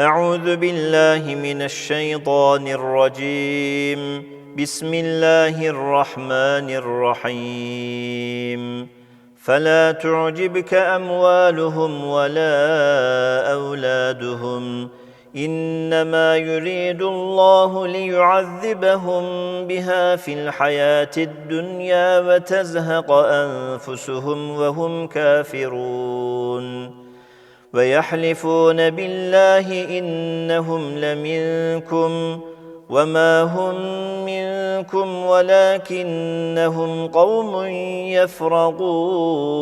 أعوذ بالله من الشيطان الرجيم. بسم الله الرحمن الرحيم. فلا تعجبك أموالهم ولا أولادهم. إنما يريد الله ليعذبهم بها في الحياة الدنيا وتزهق أنفسهم وهم كافرون. ويحلفون بالله إنهم لمنكم وما هم منكم ولكنهم قوم يفرقون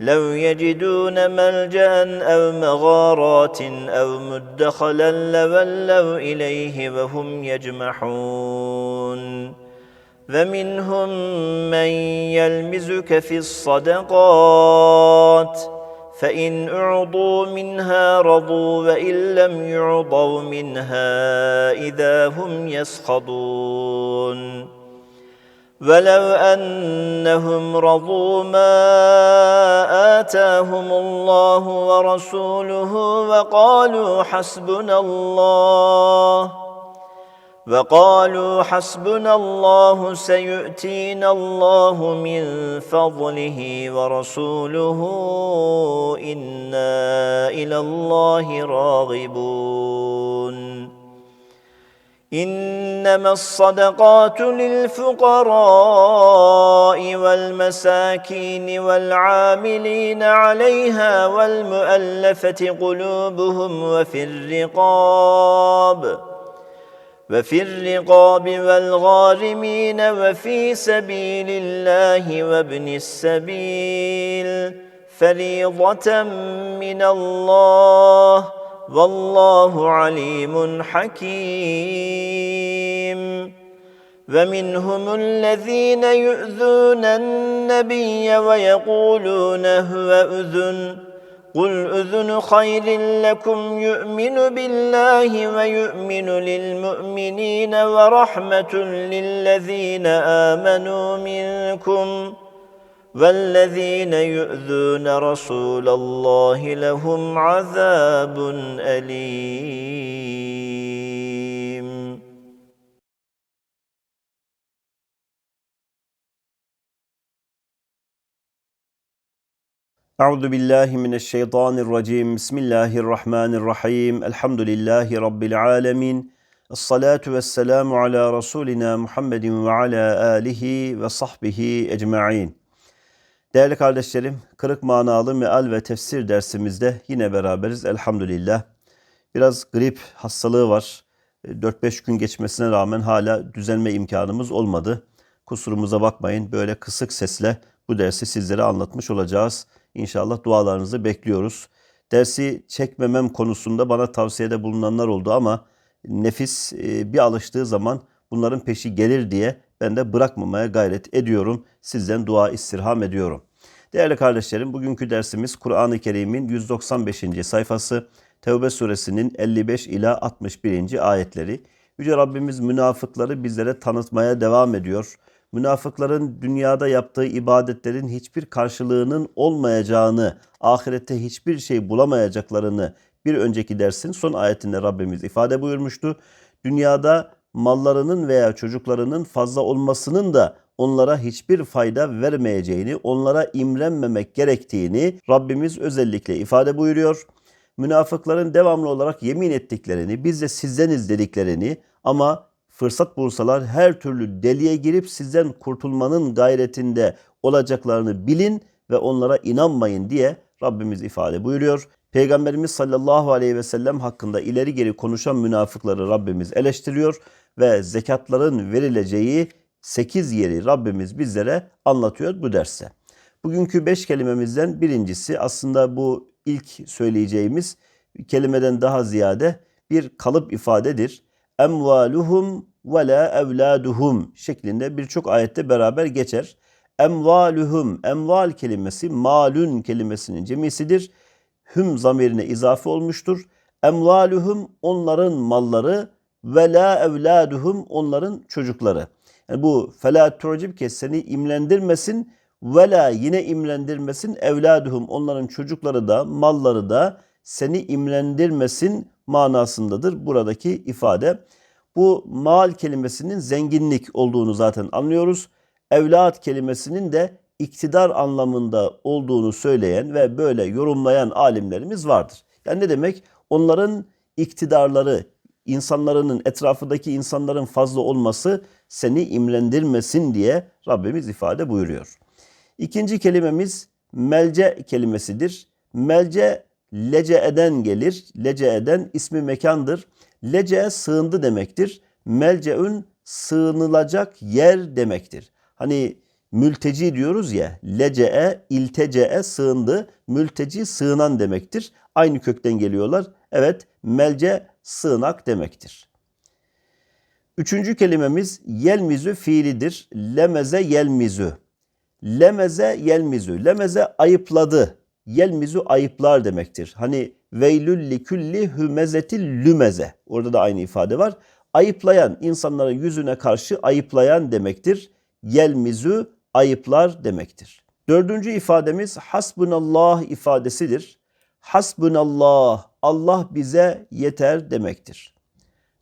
لو يجدون ملجأ أو مغارات أو مدخلا لولوا إليه وهم يجمحون ومنهم من يلمزك في الصدقات فإن اعطوا منها رضوا وإن لم يعطوا منها إذا هم يسخطون. ولو انهم رضوا ما اتاهم الله ورسوله وقالوا حسبنا الله وقالوا حسبنا الله سيؤتينا الله من فضله ورسوله إنا إلى الله راغبون. إنما الصدقات للفقراء والمساكين والعاملين عليها والمؤلفة قلوبهم وفي الرقاب. وفي الرقاب والغارمين وفي سبيل الله وابن السبيل فريضة من الله والله عليم حكيم. ومنهم الذين يؤذون النبي ويقولون هو أذن قل اذن خير لكم يؤمن بالله ويؤمن للمؤمنين ورحمه للذين امنوا منكم والذين يؤذون رسول الله لهم عذاب اليم Euzu billahi mineşşeytanirracim. Bismillahirrahmanirrahim. Elhamdülillahi rabbil alamin. Essalatu vesselamu ala rasulina Muhammedin ve ala alihi ve sahbihi ecmaîn. Değerli kardeşlerim, kırık manalı meal ve tefsir dersimizde yine beraberiz elhamdülillah. Biraz grip hastalığı var. 4-5 gün geçmesine rağmen hala düzelme imkanımız olmadı. Kusurumuza bakmayın. Böyle kısık sesle bu dersi sizlere anlatmış olacağız. İnşallah dualarınızı bekliyoruz. Dersi çekmemem konusunda bana tavsiyede bulunanlar oldu ama nefis e, bir alıştığı zaman bunların peşi gelir diye ben de bırakmamaya gayret ediyorum. Sizden dua istirham ediyorum. Değerli kardeşlerim bugünkü dersimiz Kur'an-ı Kerim'in 195. sayfası Tevbe suresinin 55 ila 61. ayetleri. Yüce Rabbimiz münafıkları bizlere tanıtmaya devam ediyor. Münafıkların dünyada yaptığı ibadetlerin hiçbir karşılığının olmayacağını, ahirette hiçbir şey bulamayacaklarını bir önceki dersin son ayetinde Rabbimiz ifade buyurmuştu. Dünyada mallarının veya çocuklarının fazla olmasının da onlara hiçbir fayda vermeyeceğini, onlara imrenmemek gerektiğini Rabbimiz özellikle ifade buyuruyor. Münafıkların devamlı olarak yemin ettiklerini, biz de sizdeniz dediklerini ama fırsat bulsalar her türlü deliye girip sizden kurtulmanın gayretinde olacaklarını bilin ve onlara inanmayın diye Rabbimiz ifade buyuruyor. Peygamberimiz sallallahu aleyhi ve sellem hakkında ileri geri konuşan münafıkları Rabbimiz eleştiriyor ve zekatların verileceği 8 yeri Rabbimiz bizlere anlatıyor bu derste. Bugünkü 5 kelimemizden birincisi aslında bu ilk söyleyeceğimiz kelimeden daha ziyade bir kalıp ifadedir. Emvaluhum ve la evladuhum şeklinde birçok ayette beraber geçer. Emvaluhum, emval kelimesi malun kelimesinin cemisidir. Hüm zamirine izafe olmuştur. Emvaluhum onların malları ve la evladuhum onların çocukları. Yani bu fela tu'cibke seni imlendirmesin ve la yine imlendirmesin evladuhum onların çocukları da malları da seni imrendirmesin manasındadır buradaki ifade. Bu mal kelimesinin zenginlik olduğunu zaten anlıyoruz. Evlat kelimesinin de iktidar anlamında olduğunu söyleyen ve böyle yorumlayan alimlerimiz vardır. Yani ne demek? Onların iktidarları, insanların etrafındaki insanların fazla olması seni imrendirmesin diye Rabbimiz ifade buyuruyor. İkinci kelimemiz melce kelimesidir. Melce lece'eden gelir. Lece'eden ismi mekandır. Lece sığındı demektir. Melceün sığınılacak yer demektir. Hani mülteci diyoruz ya, lece'e, iltece'e sığındı. Mülteci sığınan demektir. Aynı kökten geliyorlar. Evet, melce sığınak demektir. Üçüncü kelimemiz yelmizü fiilidir. Lemeze yelmizü. Lemeze yelmizü. Lemeze ayıpladı. Yelmizü ayıplar demektir. Hani veylül likülli hümezetil lümeze. Orada da aynı ifade var. Ayıplayan, insanların yüzüne karşı ayıplayan demektir. Yelmizü ayıplar demektir. Dördüncü ifademiz hasbunallah ifadesidir. Hasbunallah, Allah bize yeter demektir.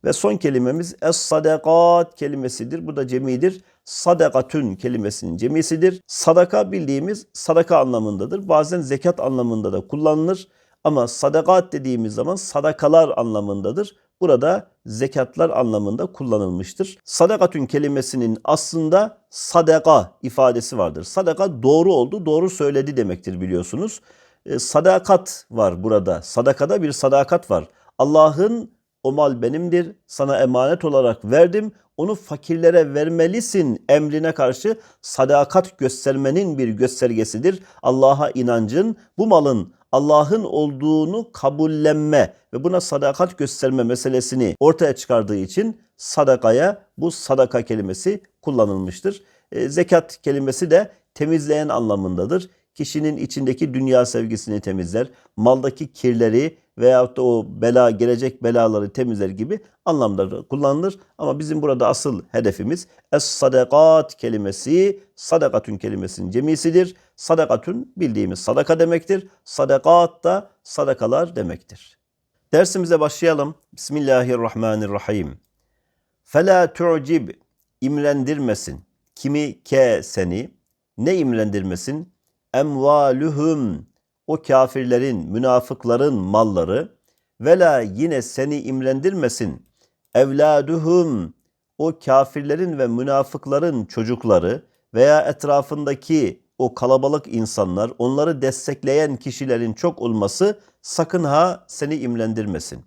Ve son kelimemiz es-sadakat kelimesidir. Bu da cemidir. Sadakatün kelimesinin cemisidir. Sadaka bildiğimiz sadaka anlamındadır. Bazen zekat anlamında da kullanılır. Ama sadakat dediğimiz zaman sadakalar anlamındadır. Burada zekatlar anlamında kullanılmıştır. Sadakatün kelimesinin aslında sadaka ifadesi vardır. Sadaka doğru oldu, doğru söyledi demektir biliyorsunuz. E, sadakat var burada. Sadakada bir sadakat var. Allah'ın o mal benimdir, sana emanet olarak verdim, onu fakirlere vermelisin emrine karşı sadakat göstermenin bir göstergesidir. Allah'a inancın, bu malın Allah'ın olduğunu kabullenme ve buna sadakat gösterme meselesini ortaya çıkardığı için sadakaya bu sadaka kelimesi kullanılmıştır. E, zekat kelimesi de temizleyen anlamındadır. Kişinin içindeki dünya sevgisini temizler, maldaki kirleri veyahut da o bela gelecek belaları temizler gibi anlamda kullanılır. Ama bizim burada asıl hedefimiz es-sadakat kelimesi sadakatün kelimesinin cemisidir. Sadakatün bildiğimiz sadaka demektir. Sadakat da sadakalar demektir. Dersimize başlayalım. Bismillahirrahmanirrahim. Fela tu'cib imrendirmesin. Kimi ke seni ne imrendirmesin? Emvaluhum o kafirlerin, münafıkların malları vela yine seni imrendirmesin. Evladuhum o kafirlerin ve münafıkların çocukları veya etrafındaki o kalabalık insanlar, onları destekleyen kişilerin çok olması sakın ha seni imrendirmesin.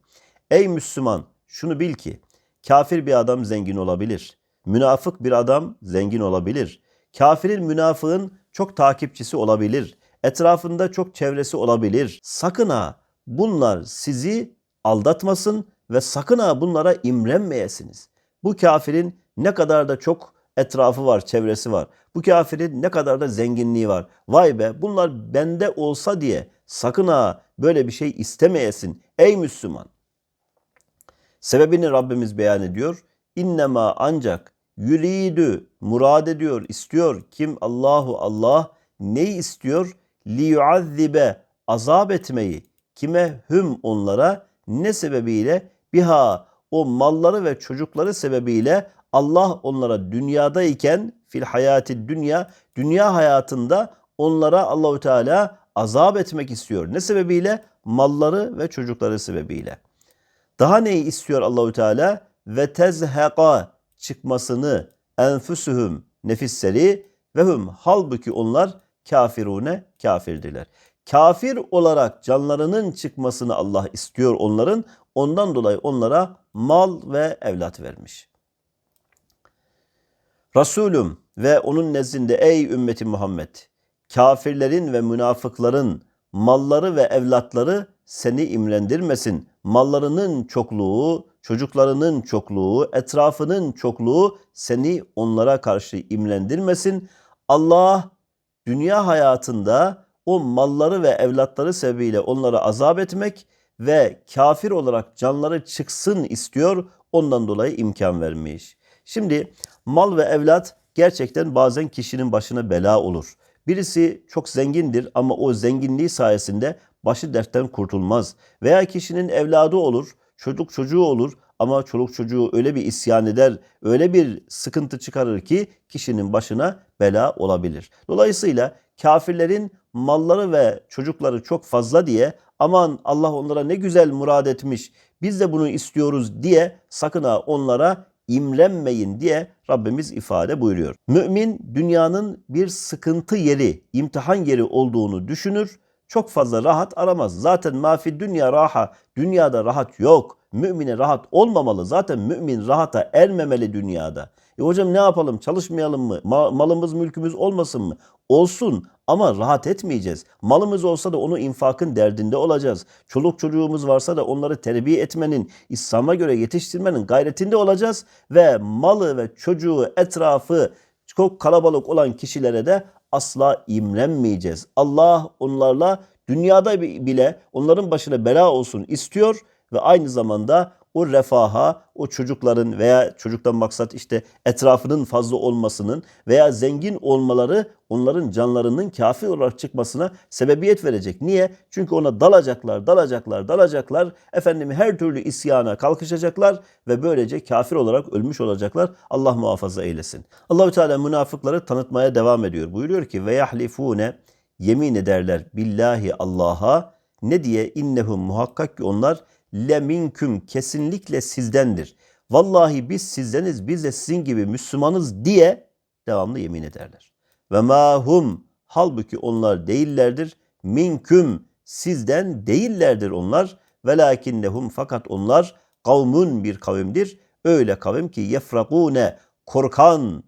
Ey Müslüman şunu bil ki kafir bir adam zengin olabilir. Münafık bir adam zengin olabilir. Kafirin münafığın çok takipçisi olabilir. Etrafında çok çevresi olabilir. Sakın ha bunlar sizi aldatmasın ve sakın ha bunlara imrenmeyesiniz. Bu kafirin ne kadar da çok etrafı var, çevresi var. Bu kafirin ne kadar da zenginliği var. Vay be bunlar bende olsa diye sakın ha böyle bir şey istemeyesin ey Müslüman. Sebebini Rabbimiz beyan ediyor. İnnema ancak yüridü murad ediyor, istiyor. Kim? Allahu Allah. Neyi istiyor? Liyuazzibe azap etmeyi kime hüm onlara ne sebebiyle biha o malları ve çocukları sebebiyle Allah onlara dünyadayken fil hayati dünya dünya hayatında onlara Allahü Teala azap etmek istiyor. Ne sebebiyle? Malları ve çocukları sebebiyle. Daha neyi istiyor Allahü Teala? Ve tezheqa çıkmasını enfüsühüm nefisleri ve hüm halbuki onlar kafirune kafirdiler. Kafir olarak canlarının çıkmasını Allah istiyor onların. Ondan dolayı onlara mal ve evlat vermiş. Resulüm ve onun nezdinde ey ümmeti Muhammed kafirlerin ve münafıkların malları ve evlatları seni imrendirmesin. Mallarının çokluğu, çocuklarının çokluğu, etrafının çokluğu seni onlara karşı imrendirmesin. Allah dünya hayatında o malları ve evlatları sebebiyle onları azap etmek ve kafir olarak canları çıksın istiyor. Ondan dolayı imkan vermiş. Şimdi mal ve evlat gerçekten bazen kişinin başına bela olur. Birisi çok zengindir ama o zenginliği sayesinde başı dertten kurtulmaz. Veya kişinin evladı olur, çocuk çocuğu olur ama çoluk çocuğu öyle bir isyan eder, öyle bir sıkıntı çıkarır ki kişinin başına bela olabilir. Dolayısıyla kafirlerin malları ve çocukları çok fazla diye aman Allah onlara ne güzel murad etmiş biz de bunu istiyoruz diye sakın ha onlara imrenmeyin diye Rabbimiz ifade buyuruyor. Mümin dünyanın bir sıkıntı yeri, imtihan yeri olduğunu düşünür. Çok fazla rahat aramaz. Zaten mafi dünya raha, dünyada rahat yok. Mümine rahat olmamalı. Zaten mümin rahata ermemeli dünyada. E hocam ne yapalım? Çalışmayalım mı? Ma- malımız, mülkümüz olmasın mı? Olsun ama rahat etmeyeceğiz. Malımız olsa da onu infakın derdinde olacağız. Çoluk çocuğumuz varsa da onları terbiye etmenin, İslam'a göre yetiştirmenin gayretinde olacağız ve malı ve çocuğu, etrafı çok kalabalık olan kişilere de asla imrenmeyeceğiz. Allah onlarla dünyada bile onların başına bela olsun istiyor ve aynı zamanda o refaha, o çocukların veya çocuktan maksat işte etrafının fazla olmasının veya zengin olmaları onların canlarının kafi olarak çıkmasına sebebiyet verecek. Niye? Çünkü ona dalacaklar, dalacaklar, dalacaklar. Efendim her türlü isyana kalkışacaklar ve böylece kafir olarak ölmüş olacaklar. Allah muhafaza eylesin. Allahü Teala münafıkları tanıtmaya devam ediyor. Buyuruyor ki ve yahlifune yemin ederler billahi Allah'a ne diye innehum muhakkak ki onlar leminküm kesinlikle sizdendir. Vallahi biz sizdeniz biz de sizin gibi Müslümanız diye devamlı yemin ederler. Ve mahum halbuki onlar değillerdir. Minküm sizden değillerdir onlar. Velakinnehum fakat onlar kavmun bir kavimdir. Öyle kavim ki yefrakune korkan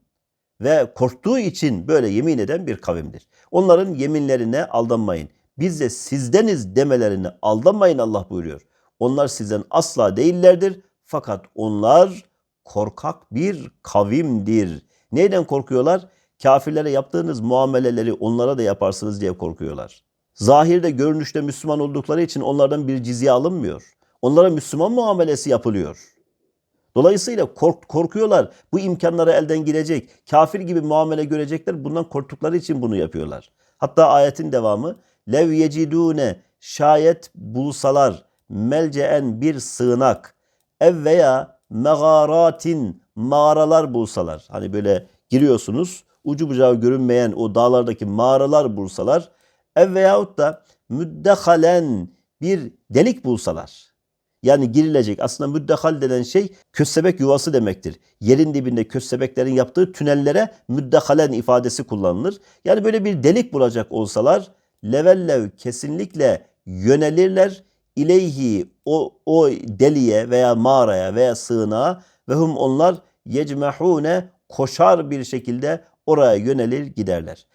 ve korktuğu için böyle yemin eden bir kavimdir. Onların yeminlerine aldanmayın. Biz de sizdeniz demelerine aldanmayın Allah buyuruyor. Onlar sizden asla değillerdir. Fakat onlar korkak bir kavimdir. Neyden korkuyorlar? Kafirlere yaptığınız muameleleri onlara da yaparsınız diye korkuyorlar. Zahirde görünüşte Müslüman oldukları için onlardan bir cizye alınmıyor. Onlara Müslüman muamelesi yapılıyor. Dolayısıyla kork, korkuyorlar. Bu imkanları elden girecek. Kafir gibi muamele görecekler. Bundan korktukları için bunu yapıyorlar. Hatta ayetin devamı lev yecidune şayet bulsalar melceen bir sığınak ev veya megaratin mağaralar bulsalar. Hani böyle giriyorsunuz ucu bucağı görünmeyen o dağlardaki mağaralar bulsalar ev veyahut da müddehalen bir delik bulsalar. Yani girilecek aslında müddehal denen şey köstebek yuvası demektir. Yerin dibinde köstebeklerin yaptığı tünellere müddehalen ifadesi kullanılır. Yani böyle bir delik bulacak olsalar levellev kesinlikle yönelirler ileyhi o, o deliye veya mağaraya veya sığınağa ve hum onlar yecmehune koşar bir şekilde oraya yönelir giderler.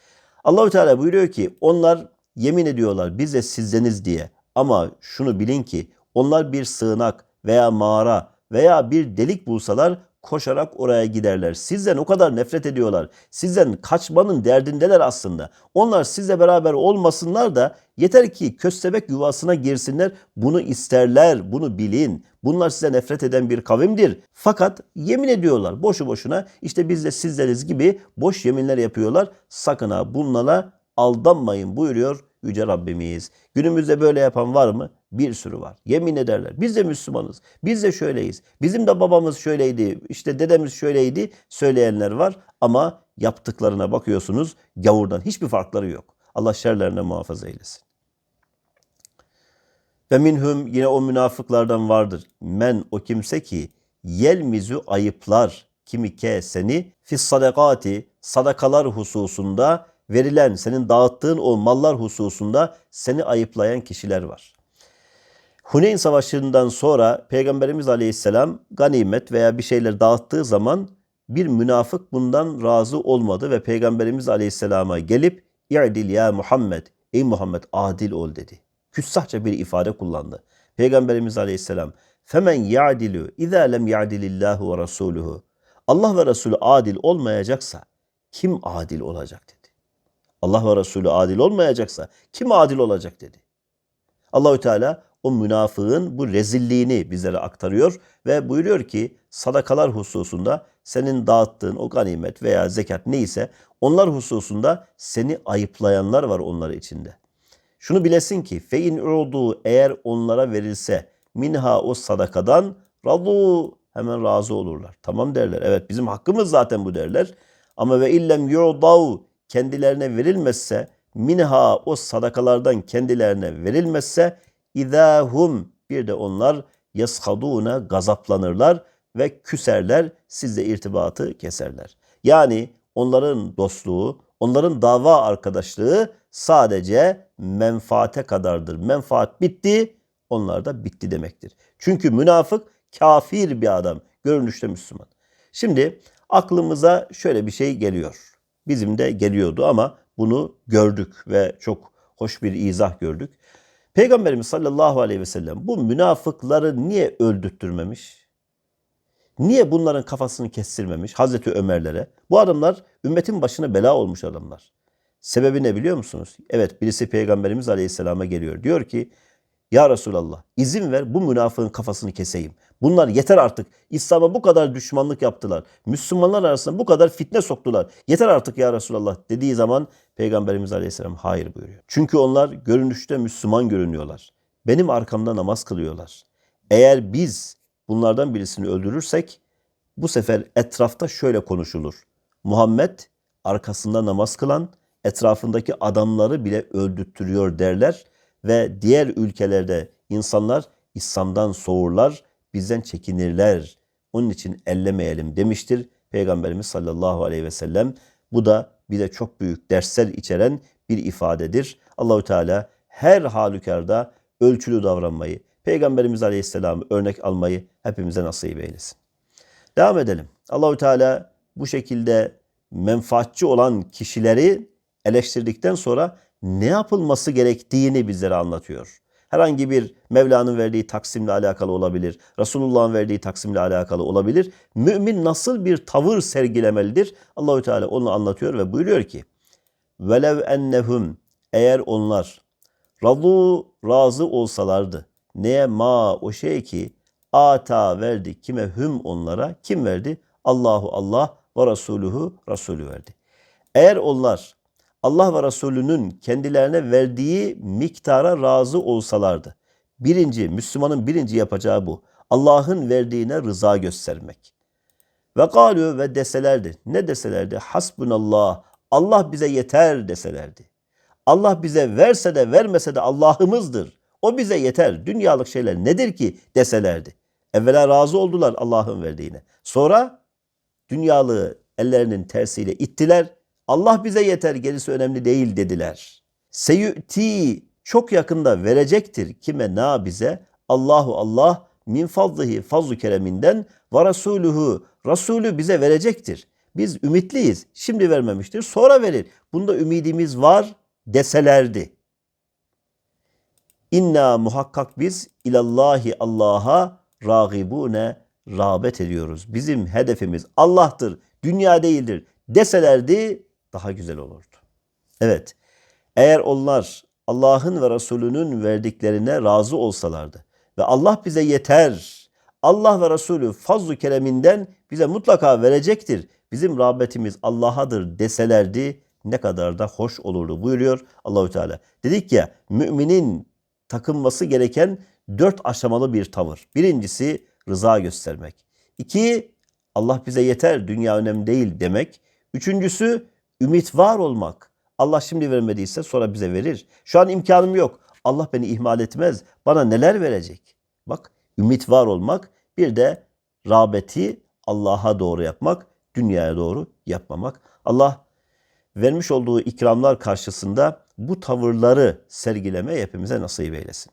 Allahü Teala buyuruyor ki onlar yemin ediyorlar biz de sizdeniz diye. Ama şunu bilin ki onlar bir sığınak veya mağara veya bir delik bulsalar koşarak oraya giderler. Sizden o kadar nefret ediyorlar. Sizden kaçmanın derdindeler aslında. Onlar sizle beraber olmasınlar da yeter ki köstebek yuvasına girsinler. Bunu isterler, bunu bilin. Bunlar size nefret eden bir kavimdir. Fakat yemin ediyorlar boşu boşuna. İşte biz de sizleriz gibi boş yeminler yapıyorlar. Sakın ha bunlara aldanmayın buyuruyor Yüce Rabbimiz. Günümüzde böyle yapan var mı? Bir sürü var. Yemin ederler. Biz de Müslümanız. Biz de şöyleyiz. Bizim de babamız şöyleydi. İşte dedemiz şöyleydi söyleyenler var. Ama yaptıklarına bakıyorsunuz gavurdan hiçbir farkları yok. Allah şerlerine muhafaza eylesin. Ve minhum yine o münafıklardan vardır. Men o kimse ki yelmizu ayıplar kimi ke seni fis sadakati sadakalar hususunda verilen senin dağıttığın o mallar hususunda seni ayıplayan kişiler var. Huneyn Savaşı'ndan sonra Peygamberimiz Aleyhisselam ganimet veya bir şeyler dağıttığı zaman bir münafık bundan razı olmadı ve Peygamberimiz Aleyhisselam'a gelip İ'dil ya Muhammed, ey Muhammed adil ol dedi. Küstahça bir ifade kullandı. Peygamberimiz Aleyhisselam femen ya'dilu izâ lem ya'dilillahu ve rasuluhu. Allah ve Resulü adil olmayacaksa kim adil olacak dedi. Allah ve Resulü adil olmayacaksa kim adil olacak dedi. Allahü Teala o münafığın bu rezilliğini bizlere aktarıyor ve buyuruyor ki sadakalar hususunda senin dağıttığın o ganimet veya zekat neyse onlar hususunda seni ayıplayanlar var onlar içinde. Şunu bilesin ki fe in udu eğer onlara verilse minha o sadakadan radu hemen razı olurlar. Tamam derler. Evet bizim hakkımız zaten bu derler. Ama ve illem yu'dav kendilerine verilmezse minha o sadakalardan kendilerine verilmezse idahum bir de onlar yashaduna gazaplanırlar ve küserler sizle irtibatı keserler. Yani onların dostluğu, onların dava arkadaşlığı sadece menfaate kadardır. Menfaat bitti, onlar da bitti demektir. Çünkü münafık kafir bir adam, görünüşte Müslüman. Şimdi aklımıza şöyle bir şey geliyor. Bizim de geliyordu ama bunu gördük ve çok hoş bir izah gördük. Peygamberimiz sallallahu aleyhi ve sellem bu münafıkları niye öldürttürmemiş? Niye bunların kafasını kestirmemiş Hazreti Ömerlere? Bu adamlar ümmetin başına bela olmuş adamlar. Sebebi ne biliyor musunuz? Evet birisi Peygamberimiz Aleyhisselam'a geliyor. Diyor ki ya Resulallah izin ver bu münafığın kafasını keseyim. Bunlar yeter artık. İslam'a bu kadar düşmanlık yaptılar. Müslümanlar arasında bu kadar fitne soktular. Yeter artık ya Resulallah dediği zaman Peygamberimiz Aleyhisselam hayır buyuruyor. Çünkü onlar görünüşte Müslüman görünüyorlar. Benim arkamda namaz kılıyorlar. Eğer biz bunlardan birisini öldürürsek bu sefer etrafta şöyle konuşulur. Muhammed arkasında namaz kılan etrafındaki adamları bile öldürttürüyor derler ve diğer ülkelerde insanlar İslam'dan soğurlar, bizden çekinirler. Onun için ellemeyelim demiştir Peygamberimiz sallallahu aleyhi ve sellem. Bu da bize çok büyük dersler içeren bir ifadedir. Allahü Teala her halükarda ölçülü davranmayı, Peygamberimiz Aleyhisselam'ı örnek almayı hepimize nasip eylesin. Devam edelim. Allahü Teala bu şekilde menfaatçi olan kişileri eleştirdikten sonra ne yapılması gerektiğini bizlere anlatıyor. Herhangi bir Mevla'nın verdiği taksimle alakalı olabilir. Resulullah'ın verdiği taksimle alakalı olabilir. Mümin nasıl bir tavır sergilemelidir? Allahü Teala onu anlatıyor ve buyuruyor ki: "Velev ennehum eğer onlar radu razı olsalardı neye ma o şey ki ata verdi kime hüm onlara kim verdi? Allahu Allah ve Resuluhu Resulü verdi. Eğer onlar Allah ve Resulünün kendilerine verdiği miktara razı olsalardı. Birinci, Müslümanın birinci yapacağı bu. Allah'ın verdiğine rıza göstermek. Ve galü ve deselerdi. Ne deselerdi? Hasbunallah. Allah bize yeter deselerdi. Allah bize verse de vermese de Allah'ımızdır. O bize yeter. Dünyalık şeyler nedir ki deselerdi. Evvela razı oldular Allah'ın verdiğine. Sonra dünyalığı ellerinin tersiyle ittiler. Allah bize yeter gerisi önemli değil dediler. Seyü'ti çok yakında verecektir kime na bize Allahu Allah min fadlihi fazlu kereminden ve rasuluhu Resulü bize verecektir. Biz ümitliyiz. Şimdi vermemiştir. Sonra verir. Bunda ümidimiz var deselerdi. İnna muhakkak biz ilallahi Allah'a ragibune rağbet ediyoruz. Bizim hedefimiz Allah'tır, dünya değildir deselerdi daha güzel olurdu. Evet, eğer onlar Allah'ın ve Resulünün verdiklerine razı olsalardı ve Allah bize yeter, Allah ve Resulü fazlu kereminden bize mutlaka verecektir. Bizim rağbetimiz Allah'adır deselerdi ne kadar da hoş olurdu buyuruyor Allahü Teala. Dedik ya müminin takınması gereken dört aşamalı bir tavır. Birincisi rıza göstermek. İki, Allah bize yeter, dünya önemli değil demek. Üçüncüsü ümit var olmak. Allah şimdi vermediyse sonra bize verir. Şu an imkanım yok. Allah beni ihmal etmez. Bana neler verecek? Bak ümit var olmak. Bir de rağbeti Allah'a doğru yapmak, dünyaya doğru yapmamak. Allah vermiş olduğu ikramlar karşısında bu tavırları sergileme hepimize nasip eylesin.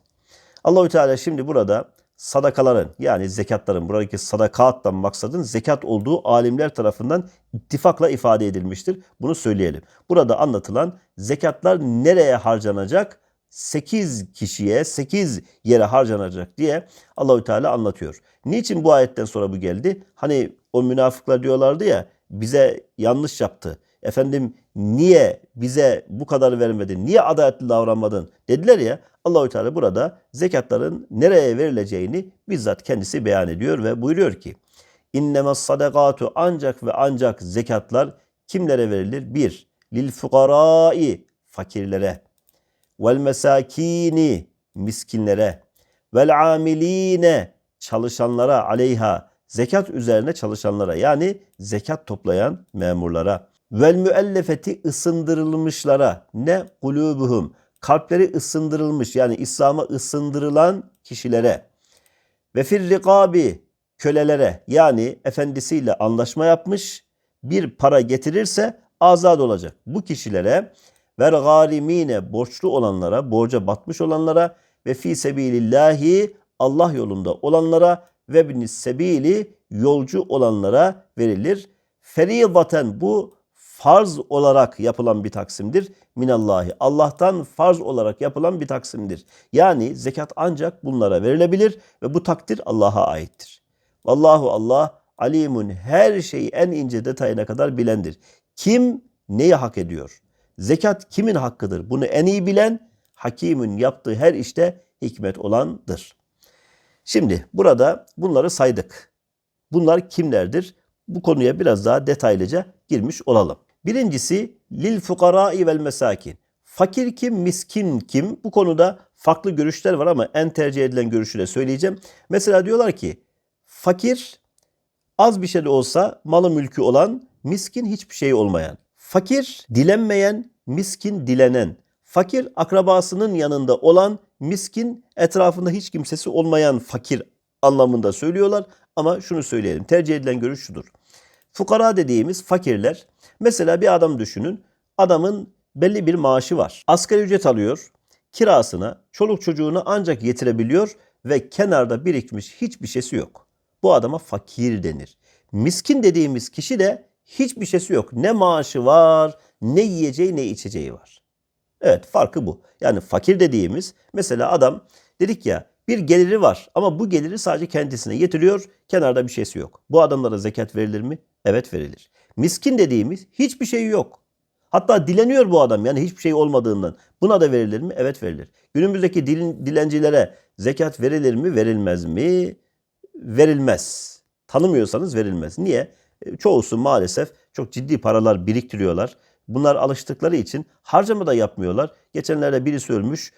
Allahü Teala şimdi burada sadakaların yani zekatların buradaki sadakattan maksadın zekat olduğu alimler tarafından ittifakla ifade edilmiştir. Bunu söyleyelim. Burada anlatılan zekatlar nereye harcanacak? 8 kişiye, 8 yere harcanacak diye Allahü Teala anlatıyor. Niçin bu ayetten sonra bu geldi? Hani o münafıklar diyorlardı ya bize yanlış yaptı. Efendim niye bize bu kadar vermedin? Niye adaletli davranmadın? Dediler ya. Allahü Teala burada zekatların nereye verileceğini bizzat kendisi beyan ediyor ve buyuruyor ki: İnnemes sadakatu ancak ve ancak zekatlar kimlere verilir? Bir, lil fukarai fakirlere vel mesakini miskinlere vel amiline çalışanlara aleyha zekat üzerine çalışanlara yani zekat toplayan memurlara vel müellefeti ısındırılmışlara ne kulubuhum kalpleri ısındırılmış yani İslam'a ısındırılan kişilere ve fir rikabi kölelere yani efendisiyle anlaşma yapmış bir para getirirse azad olacak. Bu kişilere ver garimine borçlu olanlara, borca batmış olanlara ve fi sebilillahi Allah yolunda olanlara ve bin sebili yolcu olanlara verilir. Feridaten bu farz olarak yapılan bir taksimdir. Minallahi. Allah'tan farz olarak yapılan bir taksimdir. Yani zekat ancak bunlara verilebilir ve bu takdir Allah'a aittir. Vallahu Allah alimun her şeyi en ince detayına kadar bilendir. Kim neyi hak ediyor? Zekat kimin hakkıdır? Bunu en iyi bilen hakimin yaptığı her işte hikmet olandır. Şimdi burada bunları saydık. Bunlar kimlerdir? Bu konuya biraz daha detaylıca girmiş olalım. Birincisi lil fukarai vel mesakin. Fakir kim, miskin kim? Bu konuda farklı görüşler var ama en tercih edilen görüşü de söyleyeceğim. Mesela diyorlar ki fakir az bir şey de olsa malı mülkü olan, miskin hiçbir şey olmayan. Fakir dilenmeyen, miskin dilenen. Fakir akrabasının yanında olan, miskin etrafında hiç kimsesi olmayan fakir anlamında söylüyorlar. Ama şunu söyleyelim. Tercih edilen görüş şudur. Fukara dediğimiz fakirler. Mesela bir adam düşünün. Adamın belli bir maaşı var. Asgari ücret alıyor. Kirasına, çoluk çocuğunu ancak yetirebiliyor ve kenarda birikmiş hiçbir şeysi yok. Bu adama fakir denir. Miskin dediğimiz kişi de hiçbir şeysi yok. Ne maaşı var, ne yiyeceği, ne içeceği var. Evet farkı bu. Yani fakir dediğimiz mesela adam dedik ya bir geliri var ama bu geliri sadece kendisine getiriyor. Kenarda bir şeysi yok. Bu adamlara zekat verilir mi? Evet verilir. Miskin dediğimiz hiçbir şey yok. Hatta dileniyor bu adam yani hiçbir şey olmadığından. Buna da verilir mi? Evet verilir. Günümüzdeki dilin, dilencilere zekat verilir mi? Verilmez mi? Verilmez. Tanımıyorsanız verilmez. Niye? E, Çoğusu maalesef çok ciddi paralar biriktiriyorlar. Bunlar alıştıkları için harcama da yapmıyorlar. Geçenlerde birisi ölmüş.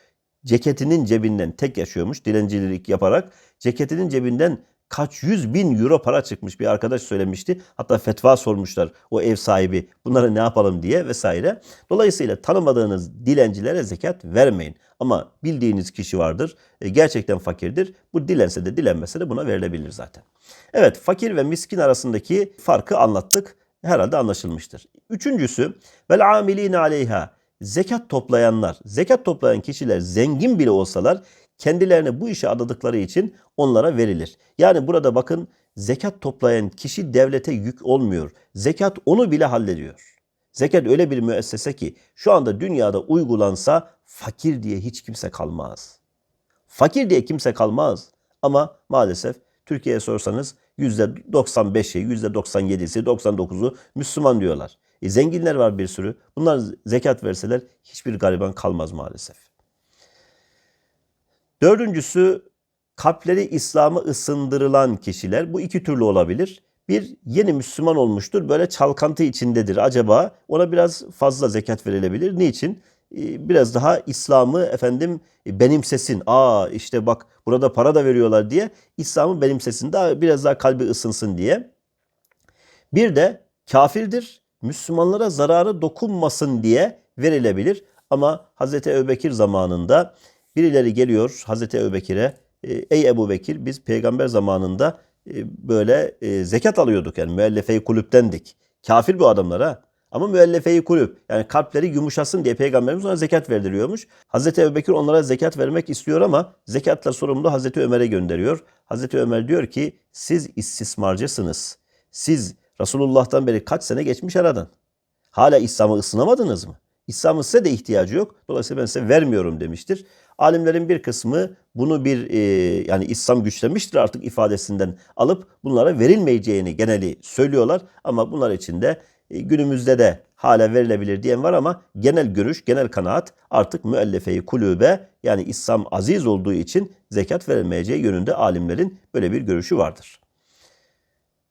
Ceketinin cebinden tek yaşıyormuş dilencilik yaparak. Ceketinin cebinden kaç yüz bin euro para çıkmış bir arkadaş söylemişti. Hatta fetva sormuşlar o ev sahibi bunları ne yapalım diye vesaire. Dolayısıyla tanımadığınız dilencilere zekat vermeyin. Ama bildiğiniz kişi vardır e, gerçekten fakirdir. Bu dilense de dilenmese de buna verilebilir zaten. Evet fakir ve miskin arasındaki farkı anlattık. Herhalde anlaşılmıştır. Üçüncüsü vel amiline aleyha zekat toplayanlar, zekat toplayan kişiler zengin bile olsalar kendilerine bu işe adadıkları için onlara verilir. Yani burada bakın zekat toplayan kişi devlete yük olmuyor. Zekat onu bile hallediyor. Zekat öyle bir müessese ki şu anda dünyada uygulansa fakir diye hiç kimse kalmaz. Fakir diye kimse kalmaz. Ama maalesef Türkiye'ye sorsanız %95'i, %97'si, 99'u Müslüman diyorlar. E, zenginler var bir sürü. Bunlar zekat verseler hiçbir gariban kalmaz maalesef. Dördüncüsü kalpleri İslam'a ısındırılan kişiler. Bu iki türlü olabilir. Bir yeni Müslüman olmuştur. Böyle çalkantı içindedir. Acaba ona biraz fazla zekat verilebilir. Niçin? Ee, Biraz daha İslam'ı efendim benimsesin. Aa işte bak burada para da veriyorlar diye İslam'ı benimsesin. Daha biraz daha kalbi ısınsın diye. Bir de kafirdir. Müslümanlara zararı dokunmasın diye verilebilir. Ama Hazreti Ebubekir zamanında birileri geliyor Hazreti Ebubekir'e. "E, Ey Ebu Bekir biz peygamber zamanında e, böyle e, zekat alıyorduk yani müellefe-i kulüptendik. Kafir bu adamlar ha. Ama müellefe-i kulüp yani kalpleri yumuşasın diye peygamberimiz ona zekat verdiriyormuş. Hazreti Ebubekir onlara zekat vermek istiyor ama zekatla sorumlu Hazreti Ömer'e gönderiyor. Hazreti Ömer diyor ki siz istismarcısınız. Siz Resulullah'tan beri kaç sene geçmiş aradan. Hala İslam'a ısınamadınız mı? İslam'ın size de ihtiyacı yok. Dolayısıyla ben size vermiyorum demiştir. Alimlerin bir kısmı bunu bir e, yani İslam güçlenmiştir artık ifadesinden alıp bunlara verilmeyeceğini geneli söylüyorlar. Ama bunlar içinde e, günümüzde de hala verilebilir diyen var ama genel görüş, genel kanaat artık müellefe-i kulübe yani İslam aziz olduğu için zekat verilmeyeceği yönünde alimlerin böyle bir görüşü vardır.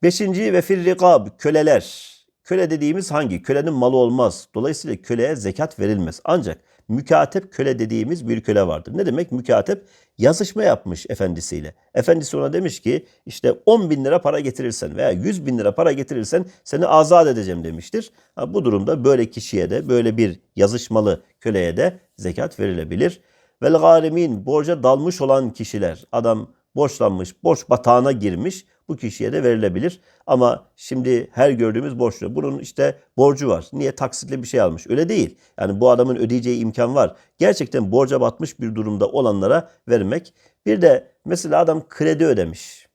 Beşinci ve fil rikab köleler. Köle dediğimiz hangi? Kölenin malı olmaz. Dolayısıyla köleye zekat verilmez. Ancak mükatep köle dediğimiz bir köle vardır. Ne demek mükatep? Yazışma yapmış efendisiyle. Efendisi ona demiş ki işte 10 bin lira para getirirsen veya 100 bin lira para getirirsen seni azat edeceğim demiştir. Ha, bu durumda böyle kişiye de böyle bir yazışmalı köleye de zekat verilebilir. Vel garimin borca dalmış olan kişiler adam borçlanmış, borç batağına girmiş bu kişiye de verilebilir. Ama şimdi her gördüğümüz borçlu. Bunun işte borcu var. Niye taksitle bir şey almış? Öyle değil. Yani bu adamın ödeyeceği imkan var. Gerçekten borca batmış bir durumda olanlara vermek. Bir de mesela adam kredi ödemiş.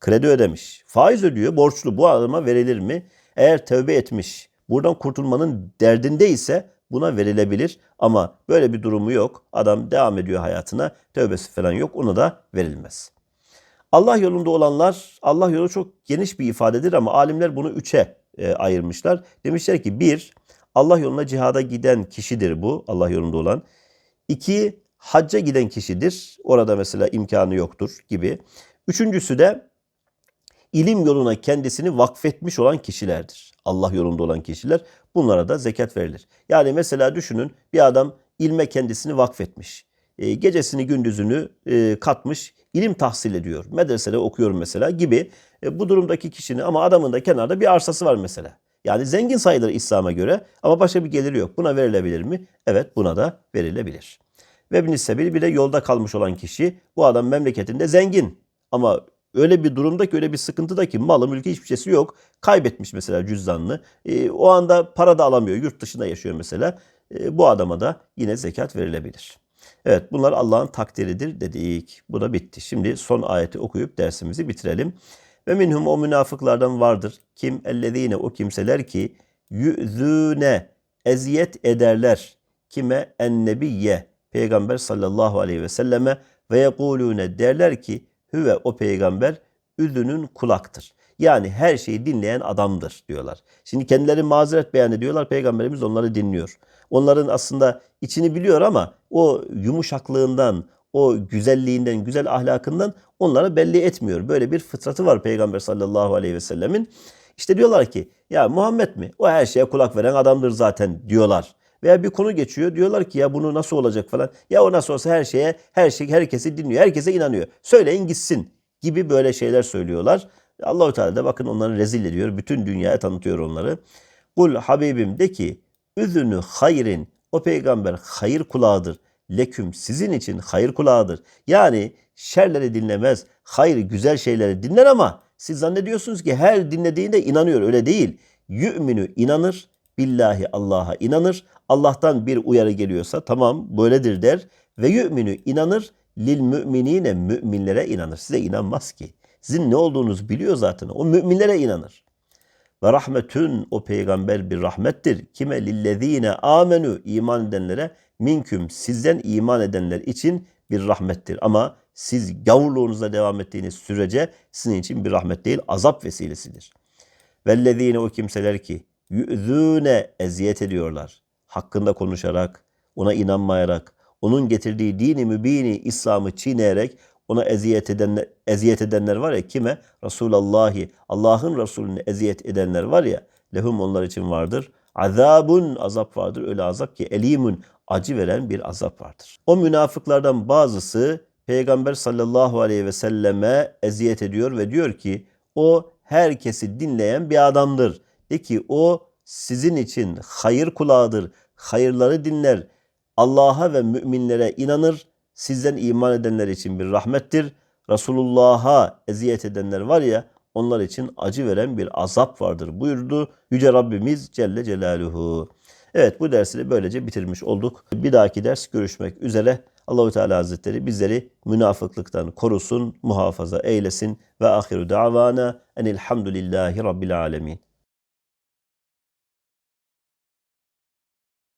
Kredi ödemiş. Faiz ödüyor, borçlu. Bu adama verilir mi? Eğer tövbe etmiş, buradan kurtulmanın derdinde ise buna verilebilir. Ama böyle bir durumu yok. Adam devam ediyor hayatına. Tövbesi falan yok. Ona da verilmez. Allah yolunda olanlar, Allah yolu çok geniş bir ifadedir ama alimler bunu üçe e, ayırmışlar. Demişler ki bir, Allah yoluna cihada giden kişidir bu, Allah yolunda olan. İki, hacca giden kişidir. Orada mesela imkanı yoktur gibi. Üçüncüsü de ilim yoluna kendisini vakfetmiş olan kişilerdir. Allah yolunda olan kişiler. Bunlara da zekat verilir. Yani mesela düşünün bir adam ilme kendisini vakfetmiş. E, gecesini gündüzünü e, katmış, ilim tahsil ediyor. Medresede okuyorum mesela gibi. E, bu durumdaki kişinin ama adamın da kenarda bir arsası var mesela. Yani zengin sayılır İslam'a göre ama başka bir geliri yok. Buna verilebilir mi? Evet buna da verilebilir. Ve bin sebil bir de yolda kalmış olan kişi bu adam memleketinde zengin ama öyle bir durumda ki öyle bir sıkıntıda ki malı mülkü hiçbir şeysi yok. Kaybetmiş mesela cüzdanını. E, o anda para da alamıyor. Yurt dışında yaşıyor mesela. E, bu adama da yine zekat verilebilir. Evet bunlar Allah'ın takdiridir dedik. Bu da bitti. Şimdi son ayeti okuyup dersimizi bitirelim. Ve minhum o münafıklardan vardır. Kim ellezine o kimseler ki yüzüne eziyet ederler. Kime ennebiyye peygamber sallallahu aleyhi ve selleme ve yekulune derler ki hüve o peygamber üzünün kulaktır. Yani her şeyi dinleyen adamdır diyorlar. Şimdi kendileri mazeret beyan ediyorlar. Peygamberimiz onları dinliyor. Onların aslında içini biliyor ama o yumuşaklığından, o güzelliğinden, güzel ahlakından onlara belli etmiyor. Böyle bir fıtratı var Peygamber sallallahu aleyhi ve sellemin. İşte diyorlar ki ya Muhammed mi? O her şeye kulak veren adamdır zaten diyorlar. Veya bir konu geçiyor diyorlar ki ya bunu nasıl olacak falan. Ya o nasıl olsa her şeye, her şey herkesi dinliyor, herkese inanıyor. Söyleyin gitsin gibi böyle şeyler söylüyorlar. Allahu Teala da bakın onları rezil ediyor. Bütün dünyaya tanıtıyor onları. Kul Habibim de ki üzünü hayrin o peygamber hayır kulağıdır. Leküm sizin için hayır kulağıdır. Yani şerleri dinlemez. Hayır güzel şeyleri dinler ama siz zannediyorsunuz ki her dinlediğinde inanıyor. Öyle değil. Yü'minü inanır. Billahi Allah'a inanır. Allah'tan bir uyarı geliyorsa tamam böyledir der. Ve yü'minü inanır. Lil müminine müminlere inanır. Size inanmaz ki. Sizin ne olduğunuzu biliyor zaten. O müminlere inanır. Ve rahmetün o peygamber bir rahmettir. Kime lillezine amenu iman edenlere minküm sizden iman edenler için bir rahmettir. Ama siz gavurluğunuza devam ettiğiniz sürece sizin için bir rahmet değil azap vesilesidir. Vellezine o kimseler ki yüzüne eziyet ediyorlar. Hakkında konuşarak, ona inanmayarak, onun getirdiği dini mübini İslam'ı çiğneyerek ona eziyet edenler, eziyet edenler var ya kime? Resulullah'ı, Allah'ın Resulüne eziyet edenler var ya lehum onlar için vardır. Azabun azap vardır. Öyle azap ki elimun acı veren bir azap vardır. O münafıklardan bazısı Peygamber sallallahu aleyhi ve selleme eziyet ediyor ve diyor ki o herkesi dinleyen bir adamdır. De ki o sizin için hayır kulağıdır. Hayırları dinler. Allah'a ve müminlere inanır sizden iman edenler için bir rahmettir. Resulullah'a eziyet edenler var ya onlar için acı veren bir azap vardır buyurdu Yüce Rabbimiz Celle Celaluhu. Evet bu dersi de böylece bitirmiş olduk. Bir dahaki ders görüşmek üzere. Allahü Teala Hazretleri bizleri münafıklıktan korusun, muhafaza eylesin ve ahiru davana enilhamdülillahi rabbil alemin.